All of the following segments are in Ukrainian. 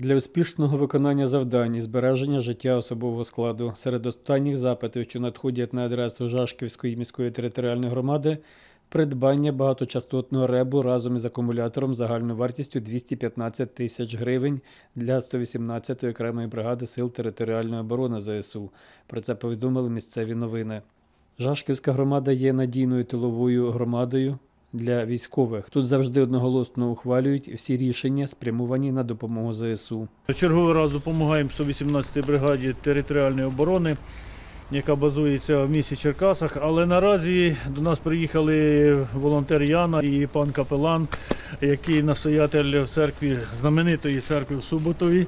Для успішного виконання завдань і збереження життя особового складу серед останніх запитів, що надходять на адресу Жашківської міської територіальної громади, придбання багаточастотного ребу разом із акумулятором загальною вартістю 215 тисяч гривень для 118-ї окремої бригади сил територіальної оборони ЗСУ. Про це повідомили місцеві новини. Жашківська громада є надійною тиловою громадою для військових. Тут завжди одноголосно ухвалюють всі рішення, спрямовані на допомогу ЗСУ. Черговий раз допомагаємо 118-й бригаді територіальної оборони, яка базується в місті Черкасах. Але наразі до нас приїхали волонтер Яна і пан Капелан, який настоятель в церкві, знаменитої церкви в Суботові.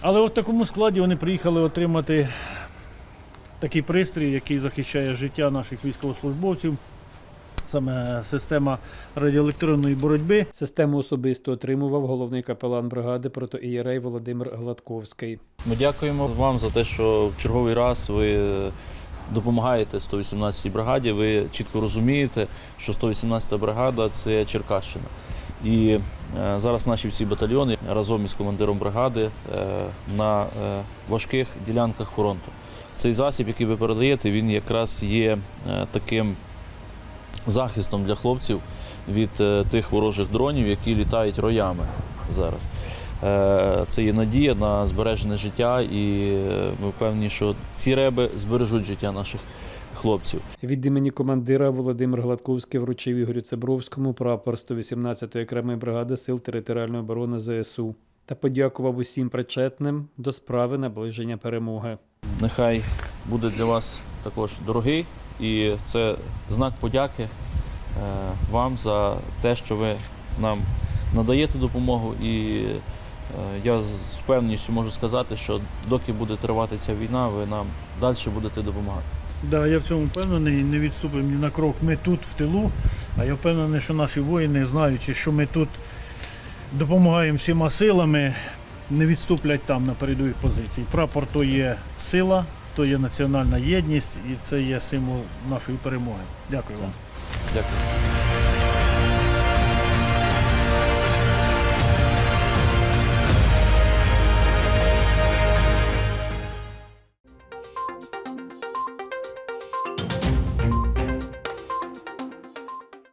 Але в такому складі вони приїхали отримати такий пристрій, який захищає життя наших військовослужбовців. Саме система радіоелектронної боротьби. Систему особисто отримував головний капелан бригади протоієрей Володимир Гладковський. Ми дякуємо вам за те, що в черговий раз ви допомагаєте 118-й бригаді. Ви чітко розумієте, що 118-та бригада це Черкащина. І е, зараз наші всі батальйони разом із командиром бригади е, на е, важких ділянках фронту. Цей засіб, який ви передаєте, він якраз є е, таким захистом для хлопців від е, тих ворожих дронів, які літають роями зараз. Е, Це є надія на збережене життя, і е, ми впевнені, що ці реби збережуть життя наших хлопців. Від імені командира Володимир Гладковський вручив Ігорю Цебровському прапор 118-ї окремої бригади сил територіальної оборони ЗСУ та подякував усім причетним до справи наближення перемоги. Нехай буде для вас також дорогий, і це знак подяки е, вам за те, що ви нам надаєте допомогу. І е, я з впевненістю можу сказати, що доки буде тривати ця війна, ви нам далі будете допомагати. Да, я в цьому впевнений, не відступимо ні на крок. Ми тут в тилу, а я впевнений, що наші воїни, знаючи, що ми тут допомагаємо всіма силами, не відступлять там на передових позицій. Прапор то є сила, то є національна єдність і це є символ нашої перемоги. Дякую вам. Дякую.